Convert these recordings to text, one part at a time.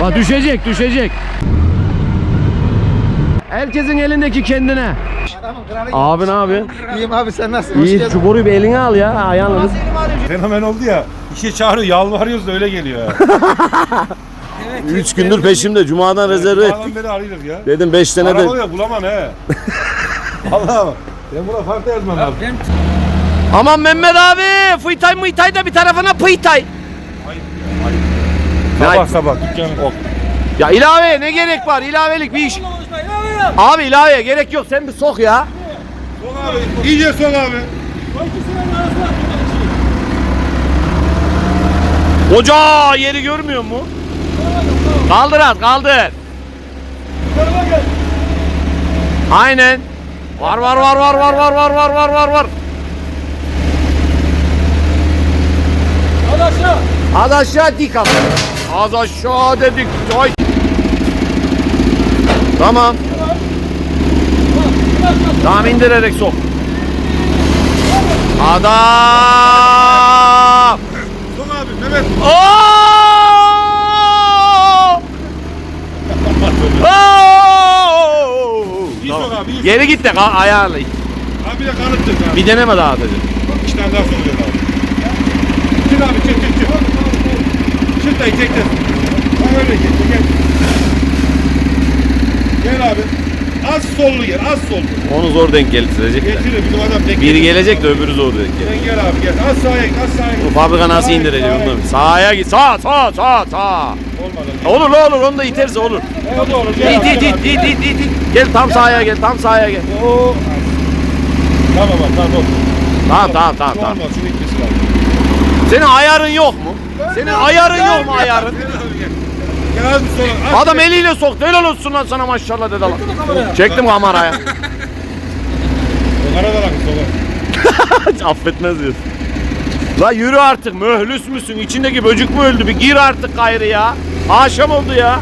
Bak düşecek düşecek. Herkesin elindeki kendine. Abi ne yapıyorsun? İyiyim abi sen nasılsın? İyi şu boruyu bir eline al ya ayağınla. Fenomen oldu ya. İşe çağırıyor, yalvarıyoruz da öyle geliyor ya. Üç gündür peşimde cumadan rezerve ettik. Adam beri arıyoruz ya. Dedim 5 sene de. Araba yok bulamam he. Allah'ım. Ben buna farklı yazmam lazım. Aman Mehmet abi fıytay mıytay da bir tarafına pıytay. Sabah sabah dükkanı. Ok. Ya ilave ne gerek var ilavelik bir iş. Abi ilaveye gerek yok sen bir sok ya. Sok abi. İyice sok abi. Koca yeri görmüyor mu? Kaldır at kaldır. Aynen. Var var var var var var var var var var var. Az aşağı dik at. Az aşağı dedik. Ay. Tamam. Tamam indirerek sok. Adam. Sok abi Mehmet. İyi abi. iyi sok. Geri git de ka- ayarla. Abi bir de abi. Bir deneme daha atacağım. İki tane daha sokuyor abi. Çık abi çık çık çık. Çık dayı çek de. Ha öyle gel gel. Gel abi. Az sollu gel az sollu. Onu zor denk getirecekler. Getirir bizim adam denk Biri gelecek de öbürü zor denk gelecek. Sen gel abi gel. Az sağa git az sağa Bu git. fabrika nasıl Sağa git, indirecek sağa onu? git. Sağa git. Sağ sağ sağ sağ. Olmadı. Olur la olur onu da iterse olur. O da olur. Gel İt abi, it gel it abi. it it it it. Gel tam sahaya gel tam sahaya gel. Oo. Tamam tamam. Tamam tamam tamam tamam. olmaz şunu itmesi lazım. Senin ayarın yok mu? Senin ayarın yok mu ayarın? Gel bir sola. Az Adam eliyle soktu. Helal olsun lan sana maşallah dedi lan. Çektim kameraya. Arada bak sola. Hiç affetmez diyorsun. La yürü artık mühlüs müsün? İçindeki böcük mü öldü? Bir gir artık gayrı ya. Akşam oldu ya.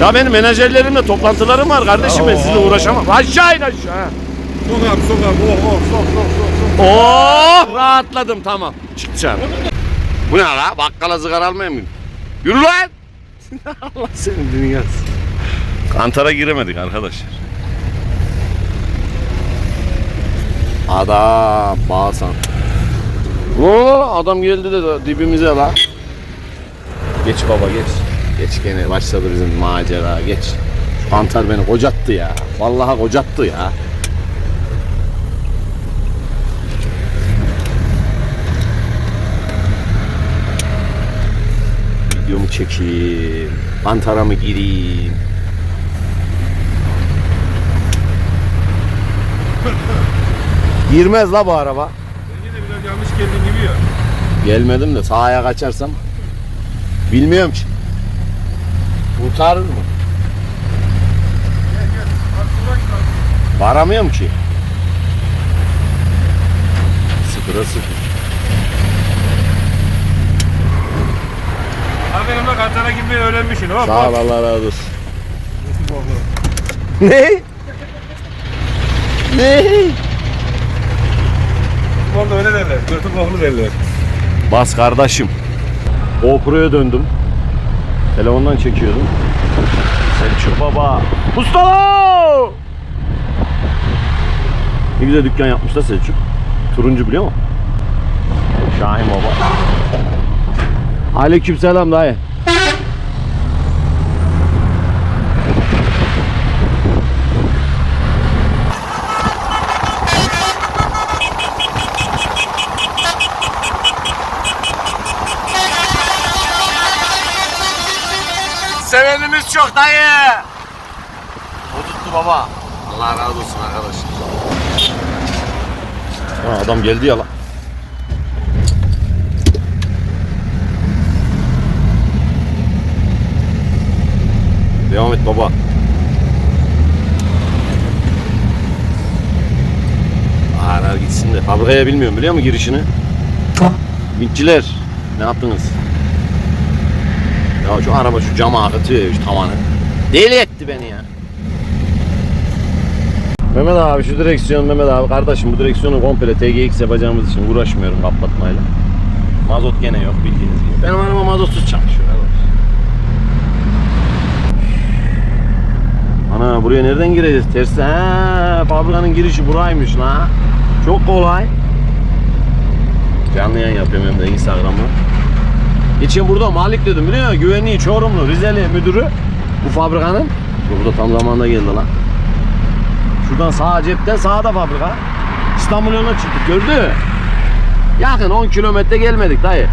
Ya benim menajerlerimle toplantılarım var kardeşim ben sizinle uğraşamam. Aşağı in aşağı. Sok abi sok abi. Oh oh sok sok sok. Oh rahatladım tamam. Çık dışarı. Bu ne la? Bakkala sigara almaya mı? Yürü lan. Allah senin dünyası. Kantara giremedik arkadaşlar. Adam bağırsan. Oo, adam geldi de dibimize la. Geç baba geç. Geç gene başladı bizim macera geç. Şu kantar beni kocattı ya. Vallahi kocattı ya. Videomu çekeyim. Kantara mı gireyim? Girmez la bu araba. Bence de biraz yanlış geldin gibi ya. Gelmedim de sağa kaçarsam bilmiyorum ki. Kurtarır mı? Gel gel. Bak. Varamıyorum ki. Sıfıra sıfır. Aferin bak Antalya girmeyi öğrenmişsin. Hop Sağ ol hop. Allah razı olsun. Ne? Ne? Orada öyle derler. Götü koklu derler. Bas kardeşim. GoPro'ya döndüm. Telefondan çekiyordum. Selçuk baba. Mustafa! Ne güzel dükkan yapmış da Selçuk. Turuncu biliyor musun? Şahin baba. Aleykümselam dayı. Sevenimiz çok dayı. O tuttu baba. Allah razı olsun arkadaşlar. Ha, adam geldi ya lan. Devam et baba. Arar gitsin de. Fabrikaya bilmiyorum biliyor musun girişini? Mintçiler. Ne yaptınız? Ya şu araba şu cama akıtıyor ya şu tavanı. Deli etti beni ya. Mehmet abi şu direksiyon Mehmet abi kardeşim bu direksiyonu komple TGX yapacağımız için uğraşmıyorum kapatmayla. Mazot gene yok bildiğiniz gibi. Benim araba mazotsuz çalışıyor. Ana buraya nereden gireceğiz? Tersi. He, fabrikanın girişi buraymış la. Çok kolay. Canlı yayın yapıyorum hem de Instagram'da. Geçen burada Malik dedim biliyor musun? Güvenliği Çorumlu Rizeli müdürü bu fabrikanın. Bu da tam zamanında geldi lan. Şuradan sağ cepten sağda fabrika. İstanbul yoluna çıktık gördün mü? Yakın 10 kilometre gelmedik dayı.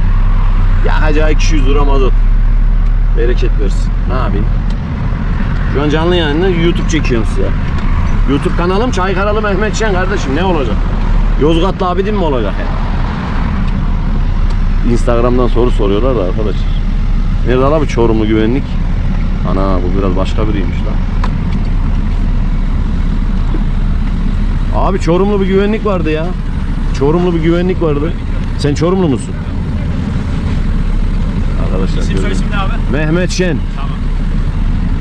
Yakacağı 200 lira mazot. Bereket versin. Ne yapayım? Şu an canlı yayında YouTube çekiyorum size. YouTube kanalım Çaykaralı Mehmet Şen kardeşim ne olacak? Yozgatlı abidin mi olacak ya? Instagram'dan soru soruyorlar da arkadaşlar. Nerede bu Çorumlu güvenlik? Ana bu biraz başka biriymiş lan. Abi Çorumlu bir güvenlik vardı ya. Çorumlu bir güvenlik vardı. Sen Çorumlu musun? Arkadaşlar İsim ne abi? Mehmet Şen. Tamam.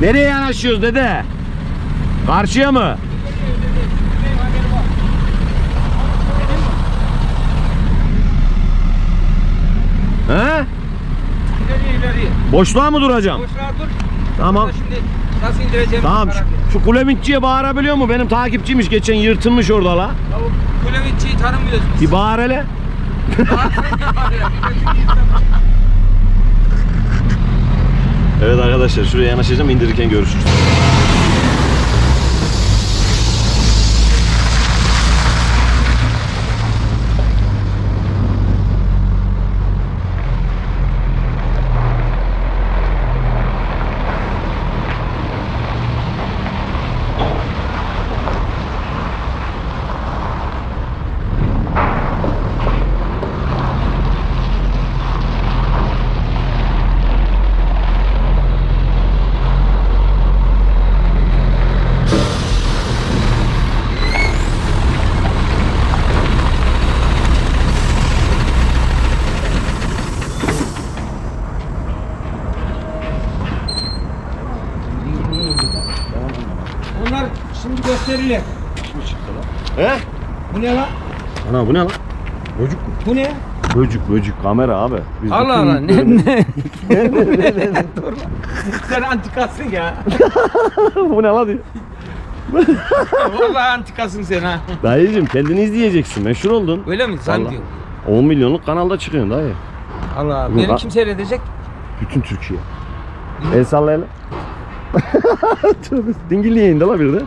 Nereye yanaşıyoruz dede? Karşıya mı? He? İleriye ileriye. Boşluğa mı duracağım? Boşluğa dur. Tamam. Şimdi nasıl indireceğim? Tamam. Şu, şu kulemitçiye bağırabiliyor mu? Benim takipçiymiş. Geçen yırtılmış orada la. Kulemitçiyi tanımıyoruz biz. Bir bağır hele. Evet arkadaşlar şuraya yanaşacağım indirirken görüşürüz. Şimdi gösterilir. He? Bu ne lan? Ana bu ne lan? Böcük mü? Bu ne? Böcük böcük kamera abi. Biz Allah bütün Allah. Ne ne? Dur lan. Sen antikasın ya. bu ne lan diyor. Vallahi antikasın sen ha. Dayıcım kendini izleyeceksin. Meşhur oldun. Öyle mi? Sen Vallahi. diyorsun. 10 milyonluk kanalda çıkıyorsun dayı. Allah Bugün Beni ha- kim seyredecek? Bütün Türkiye. El salla hele. Tövbe. Dingilli yayında la bir de.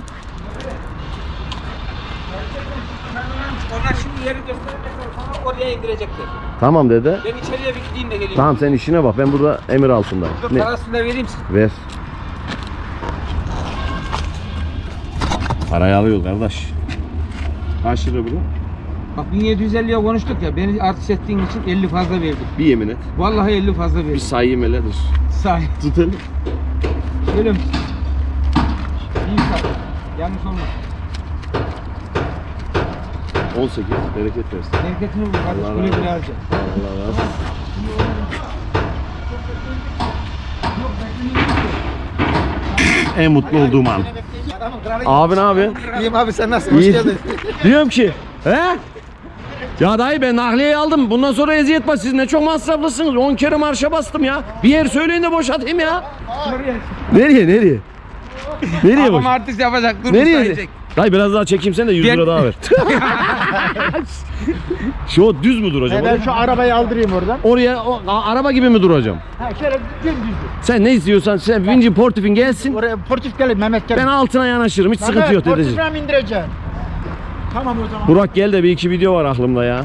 Onlar şimdi yeri oraya indirecekler. Tamam dede. Ben içeriye bir gideyim de geleyim. Tamam sen işine bak. Ben burada emir altındayım. Dur Ne? parasını da vereyim size. Ver. Parayı alıyor kardeş. Kaç lira bu? Bak 1750'ye konuştuk ya beni artış ettiğin için 50 fazla verdim. Bir yemin et. Vallahi 50 fazla Bir verdim. sayayım hele dur. Sahi. Tut hele. Öyle mi? İyi say. Yanlış olmaz. 18. Bereket versin. Bereketini bul kardeş. Allah Güle razı olsun. harca. Allah razı olsun. En mutlu olduğum an. Abi ne abi? İyiyim abi sen nasılsın? İyi. Hoş geldin. Diyorum ki, he? Ya dayı ben nakliyeyi aldım. Bundan sonra eziyet var. Siz ne çok masraflısınız. 10 kere marşa bastım ya. Bir yer söyleyin de boşaltayım ya. Nereye nereye? Nereye boş? Ama artist yapacak. Dur Nereye? müsaitecek. Dayı biraz daha çekeyim sen de 100 Gel. lira daha ver. Şu o düz mü duracağım? ben Oraya- şu arabayı aldırayım oradan. Oraya o, a- araba gibi mi duracağım? Ha şöyle dümdüz. Sen ne istiyorsan sen vinci portifin gelsin. Oraya portif gelin Mehmet gel. Ben altına yanaşırım. Hiç sıkıntı yok dedeciğim. Portifine mi indireceksin? Tamam o zaman. Burak gel de bir iki video var aklımda ya.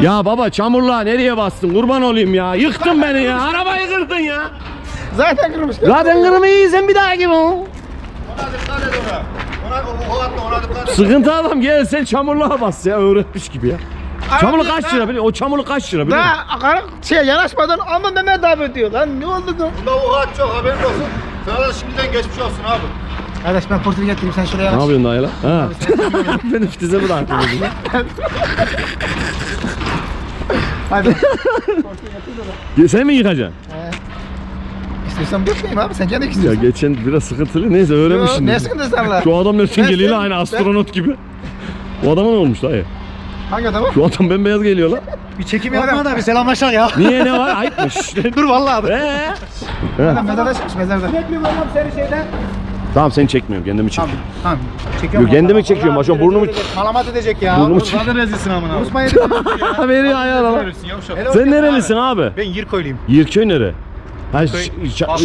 Ya baba çamurluğa nereye bastın? Kurban olayım ya. Yıktın beni ya. Arabayı kırdın ya. Zaten kırmış. Zaten kırmayı sen bir daha gibi. Sıkıntı adam gel sen çamurluğa bas ya öğretmiş gibi ya. Çamurluk kaç lira biliyor? O çamurluk kaç lira biliyor? musun? Daha akarık şey yanaşmadan ama Mehmet abi diyor lan ne oldu lan? Bunda vukuat çok haberin olsun. Sana da şimdiden geçmiş olsun abi. Kardeş ben portifi getireyim sen şuraya Ne yanaş. yapıyorsun dayı lan? Ha. Beni fitize bıraktın. Hadi. Ya sen mi yıkacaksın? İstiyorsan dökmeyeyim abi sen kendi Ya istiyorsan. geçen biraz sıkıntılı. Neyse öğrenmişsin. Ne sıkıntısı var? Şu adam nereden Ben geliyor sen- aynı ben- astronot gibi. O adama ne olmuş dayı? Hangi adamı? Şu adam bembeyaz geliyor lan. Bir çekim yapma da bir selamlaşalım ya. Niye ne var? Ayıpmış. Dur vallahi abi. Ee? Mezarda çıkmış mezarda. Tamam seni çekmiyorum. Kendimi çekiyorum. Tamam. Çekiyorum. Yok kendimi çekiyorum. An burnumu Malamat edecek ya. burnumu çek. Zaten rezilsin amına. Edecek. Veriyor ayağına lan. Sen nerelisin abi? Ben Yirkoyluyum. Yirköy nere? Ha,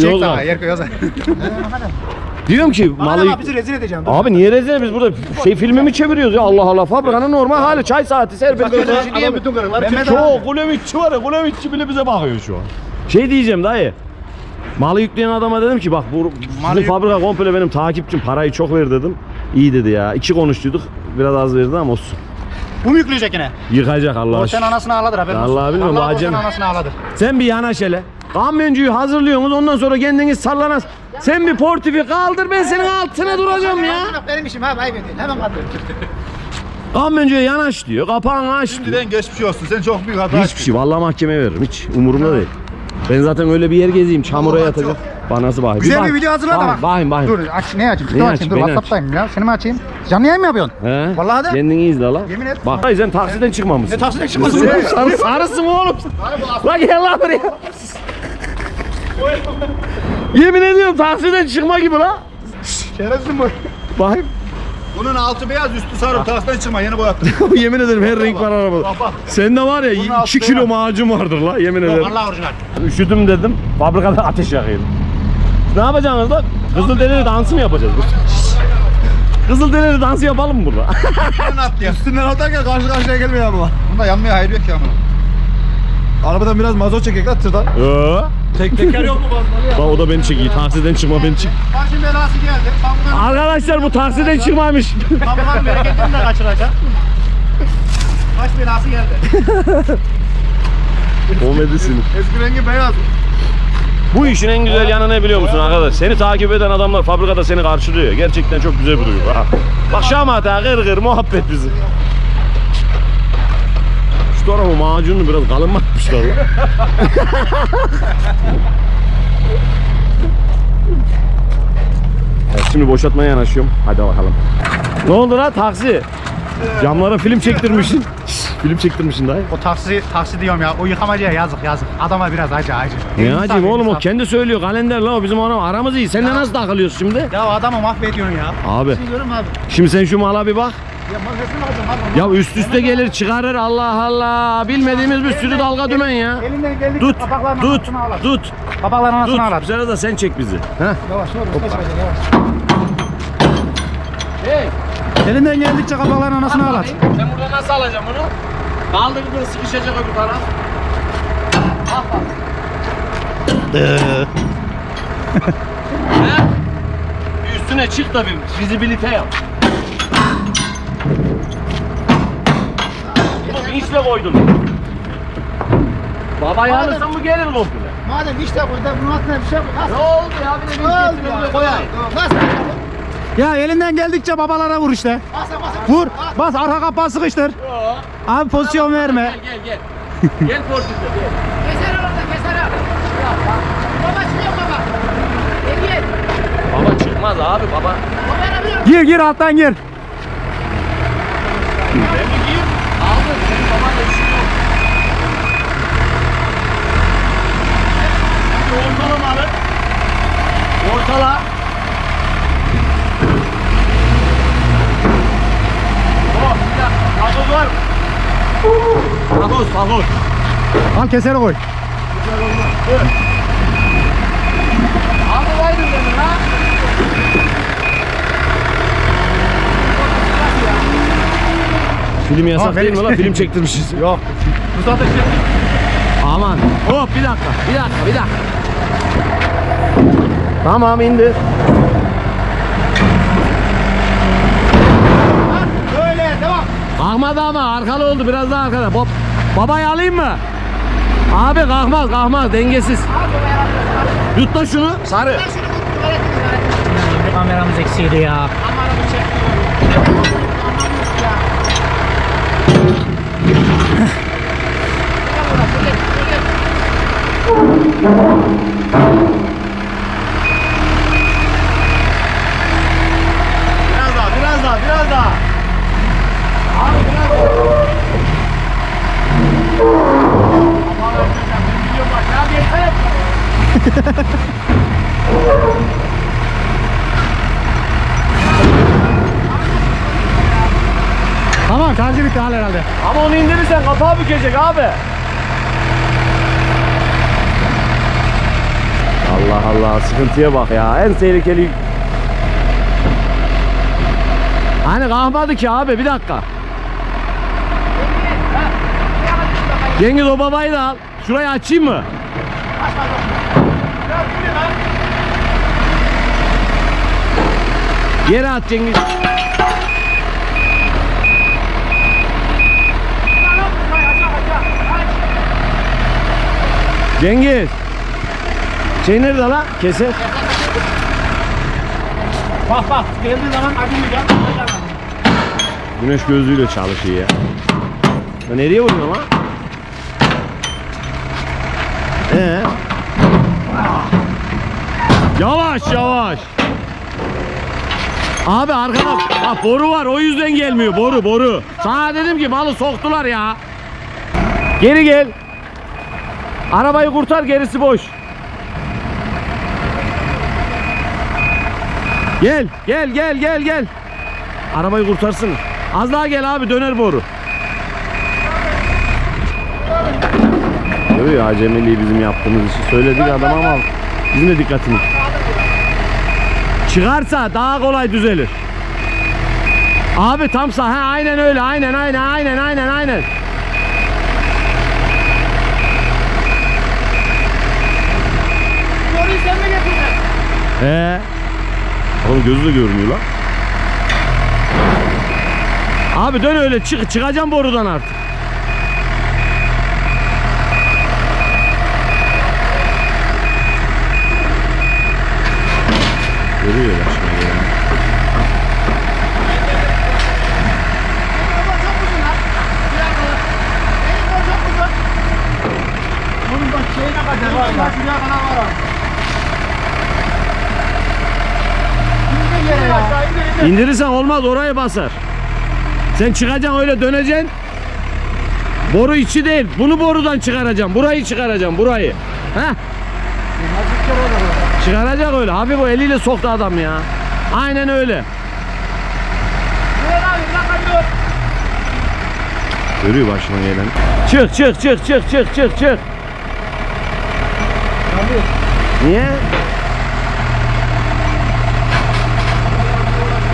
Yozgat. daha Yerkoy Yozgat. Diyorum ki malı yük- bizi rezil edeceğim. Abi niye rezil biz burada şey filmi mi çeviriyoruz ya Allah Allah fabrikanın normal hali çay saati serbest mi? bütün karılar Çok kulemitçi var ya kulemitçi bile bize bakıyor şu an. Şey diyeceğim dayı. Malı yükleyen adama dedim ki bak bu Malı bu fabrika komple benim takipçim parayı çok ver dedim. İyi dedi ya. İki konuştuyduk. Biraz az verdi ama olsun. Bu mu yükleyecek yine? Yıkacak Allah O sen aşkına. anasını ağladır haberin olsun. Vallahi bilmiyorum, sen anasını ağladır. Sen bir yanaş hele. Kamyoncuyu hazırlıyorsunuz ondan sonra kendiniz sallanas. Sen bir portifi kaldır ben senin altına duracağım ya. Benim işim abi ayıp ediyorsun. Hemen kaldır. Kamyoncuya yanaş diyor. Kapağını aç diyor. Şimdiden geçmiş olsun. Sen çok büyük hata Hiçbir şey. Vallahi mahkemeye veririm. Hiç umurumda değil. Ben zaten öyle bir yer gezeyim. Çamura Allah yatacak. Bana nasıl bakayım? Güzel bak- bir video hazırla da bak. Bakayım bakayım. Dur aç ne açayım? Neyi Dur aç, açayım. Dur beni aç. WhatsApp'tayım ya. Seni mi açayım? Canlı yayın mı yapıyorsun? He? Vallahi de. Kendini izle la. Yemin et. Bak hayır sen taksiden çıkmamışsın. Ne taksiden çıkmasın? Sarı, sarısın oğlum. Bak gel lan buraya. Yemin ediyorum taksiden çıkma gibi la. Şerefsin bu. Bakayım. Bunun altı beyaz üstü sarı. Tastan çıkma yeni boyattım. yemin ederim her renk var arabada. Bak bak. Sende var ya 2 altı kilo macun vardır la yemin ederim. Vallahi orijinal. Üşüdüm dedim. Fabrikada ateş yakayım. Ne yapacaksınız lan? Kızılderili dansı mı yapacağız? Kızılderili dansı yapalım mı burada? Üstünden at ya. Üstünden atarken karşı karşıya gelmiyor ama. Bunda yanmaya hayır yok ki ama. Arabadan biraz mazot çekecek lan tırdan. Ee? Tek teker yok mu bazıları Bak o da beni çekiyor. Taksiden çıkma beni çek. Başım belası geldi. Fabrikanın Arkadaşlar bu taksiden çıkmaymış. fabrikanın bereketini de kaçıracak. Baş belası geldi. Komedisini. Eski rengi beyaz. Bu işin en güzel yanı ne biliyor musun arkadaş? Seni takip eden adamlar fabrikada seni karşılıyor. Gerçekten çok güzel bir duygu. Ha. Bak şamata gır gır muhabbet bizi. Şu tarafa macunu biraz kalın mı atmışlar lan? Evet, şimdi boşaltmaya yanaşıyorum. Hadi bakalım. Ne oldu lan taksi? Camlara film çektirmişsin. film çektirmişsin dayı. O taksi taksi diyorum ya. O yıkamacıya yazık yazık. Adama biraz acı acı. Ne acıyım oğlum o kendi söylüyor kalender lan o bizim ona aramız iyi. Seninle nasıl takılıyorsun şimdi? Ya adamı mahvediyorsun ya. Abi Biliyorum abi. şimdi sen şu mala bir bak. Ya üst üste gelir çıkarır Allah Allah. Bilmediğimiz bir sürü dalga dümen ya. Elinden geldi. Tut tut arasına ağlar. tut Kapakların tut. ağlar. Bu sırada da sen çek bizi. Heh. Yavaş yavaş. yavaş, yavaş. Elinden geldikçe kapakların arasına ağlar. Ben burada nasıl alacağım bunu? Kaldırdığın sıkışacak öbür taraf. He? Bir Üstüne çık da bir fizibilite yap. Vinçle koydun. Baba yanırsan bu gelir komple. Madem işte burada bunun altına bir şey koy. Ne oldu ya bir de vinç getir önüne koyayım. Nasıl? Ya elinden geldikçe babalara vur işte. Vur. Bas arka kapağı sıkıştır. Abi pozisyon verme. Gel gel gel. gel portifle gel. Keser orada keser abi. Baba çıkıyor baba. Gel Baba çıkmaz abi baba. Baba arabıyor. Gir gir alttan gir. Ben bir giyip aldım. Senin baban da işin yok. Şimdi ortala malı. Ortala. Oh. Takoz var mı? Takoz takoz. Al keseri koy. Abi vaydın dedim ha. Film yasak Tamam, değil mi lan? Film çektirmişiz. Yok. Aman. Hop bir dakika. Bir dakika. Bir dakika. Tamam indir. Böyle devam. Kalkmadı ama arkalı oldu biraz daha arkada. Bab babayı alayım mı? Abi kalkmaz kalkmaz dengesiz. Yut da şunu. Sarı. Kameramız eksiydi ya. Biraz daha biraz daha biraz daha. Abi biraz daha. tamam şarjı bitti hal herhalde. Ama onu indirirsen kapağı bükecek abi. Allah sıkıntıya bak ya. En tehlikeli. Hani kalkmadı ki abi bir dakika. Cengiz o babayı da al. Şurayı açayım mı? Yere at Cengiz. Cengiz. Şey nerede la? Keser. Bak bak geldiği zaman acımayacağım. Güneş gözlüğüyle çalışıyor ya. Ya nereye vuruyorsun lan? Ee? Yavaş yavaş. Abi arkada ha, boru var o yüzden gelmiyor boru boru. Sana dedim ki malı soktular ya. Geri gel. Arabayı kurtar gerisi boş. Gel gel gel gel gel. Arabayı kurtarsın. Az daha gel abi döner boru. Görüyor ya acemiliği bizim yaptığımız işi söyledik adam ama bizim de dikkatini. Çıkarsa daha kolay düzelir. Abi tamsa ha aynen öyle aynen aynen aynen aynen aynen. Getirdin? He. Oğlum gözü de görmüyor lan. Abi dön öyle çık çıkacağım borudan artık. Görüyor şimdi ya. Baba çok uzun lan. Bir dakika. Benim boy çok uzun. Onun bak şeyine kadar var ya. Şuraya kadar var abi. İndir yere ya. Aşağı indir indir. İndirirsen olmaz oraya basar. Sen çıkacaksın öyle döneceksin. Boru içi değil. Bunu borudan çıkaracağım. Burayı çıkaracağım. Burayı. Heh. Çıkaracak öyle. Abi bu eliyle soktu adam ya. Aynen öyle. Görüyor başına gelen. Çık çık çık çık çık çık çık. Niye?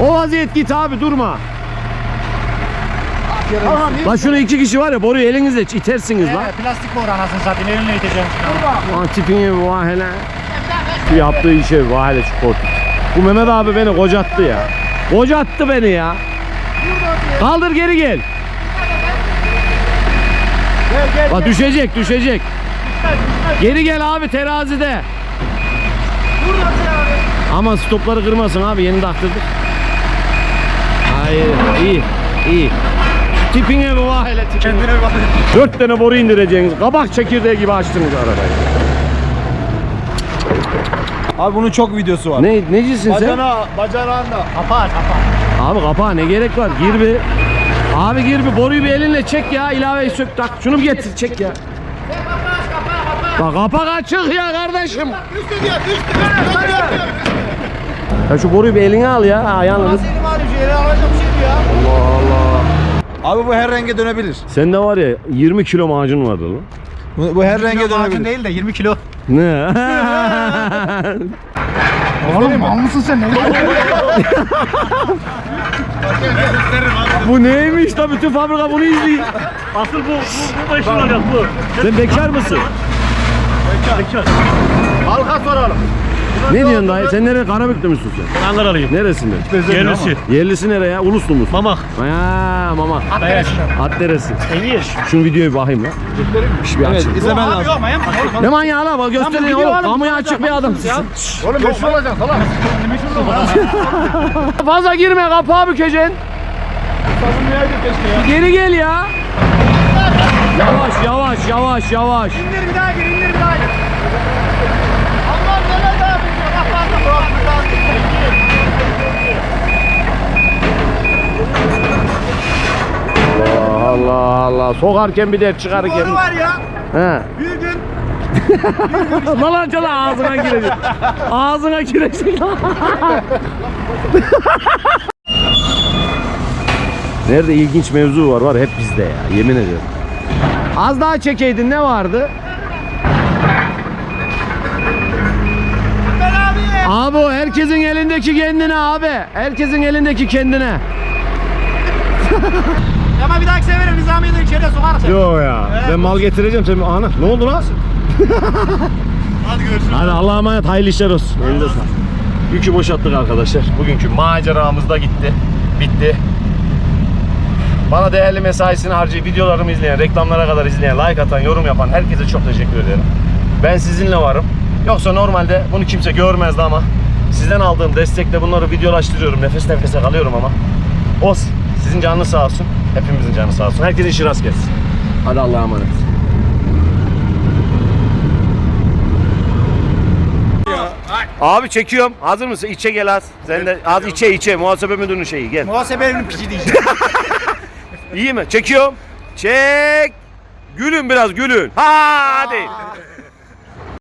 O vaziyet git abi durma. Lan şunu iki kişi var ya boruyu elinizle itersiniz lan. plastik boru anasını satayım elinle iteceğim. Lan tipini vah hele. Şu yaptığı işe vah hele şu korkut. Bu Mehmet abi beni kocattı ya. Kocattı beni ya. Kaldır geri gel. Bak düşecek düşecek. Geri gel abi terazide. Ama stopları kırmasın abi yeni taktırdık. Hayır iyi iyi. Şu Tipine bir hele tipine. Kendine bak. Dört tane boru indireceğiniz. Kabak çekirdeği gibi açtınız arabayı. Abi bunun çok videosu var. Ne necisin sen? Bacana, bacanağında. Kapat kapat. Abi kapağa ne gerek var? Gir bir. Abi gir bir boruyu bir elinle çek ya. ilaveyi sök tak. Şunu bir getir çek ya. Bak kapak açık ya kardeşim. Üstü diyor, üstü, üstü, üstü, üstü. Ya şu boruyu bir eline al ya ayağını. Elim ağrıyor, şu yere alacağım şimdi ya. Allah Allah. Abi bu her renge dönebilir. Sende var ya 20 kilo macun vardı lan. Bu, bu her renge Kilo macun dönebilir. değil de 20 kilo. Ne? Oğlum mal mısın sen? Bu neymiş da bütün fabrika bunu izliyor. Asıl bu, bu, bu başın olacak bu. Sen bekar mısın? Halka soralım. Ne diyorsun dayı? Sen nereye Karabük'te müsün sen? Ankaralıyım. Neresinden? Yerlisi. Yerlisi nereye ya? Uluslu musun? Mamak. Ha mama. Dayaş. At neresi? Engiş. Şunu videoyu bir bakayım lan. Bir, bir Evet açayım. izlemen lazım. Ne manyağı lan bak gösterin oğlum. Kamuya açık bir adamsın. Oğlum meşhur olacaksın salak. Fazla girme kapağı bükeceksin. Geri gel ya. Yavaş yavaş yavaş yavaş. İndir bir daha gir indir bir daha gir. Allah Mehmet abi diyor. Bak bak bak. Allah Allah. Sokarken bir dert çıkarırken. Boru var ya. He. Bir gün lan lan cana ağzına girecek. Ağzına girecek. Nerede ilginç mevzu var var hep bizde ya yemin ediyorum. Az daha çekeydin ne vardı? Abi o herkesin elindeki kendine abi. Herkesin elindeki kendine. Ama bir dahaki sefere Nizamiye'de içeriye sokarız. Yo ya. Ben mal getireceğim sen. Ana ne oldu lan? Hadi görüşürüz. Hadi Allah'a emanet hayırlı işler olsun. Elinize sağlık. Yükü boşalttık arkadaşlar. Bugünkü maceramız da gitti. Bitti. Bana değerli mesaisini harcayıp videolarımı izleyen, reklamlara kadar izleyen, like atan, yorum yapan herkese çok teşekkür ederim. Ben sizinle varım. Yoksa normalde bunu kimse görmezdi ama sizden aldığım destekle bunları videolaştırıyorum. Nefes nefese kalıyorum ama. Olsun. Sizin canınız sağ olsun. Hepimizin canı sağ olsun. Herkesin işi rast gelsin. Hadi Allah'a emanet. Abi çekiyorum. Hazır mısın? İçe gel az. Sen de az içe içe. Muhasebe müdürünün şeyi gel. Muhasebenin piçi diyeceğim. İyi mi? Çekiyorum. Çek. Gülün biraz gülün. Hadi.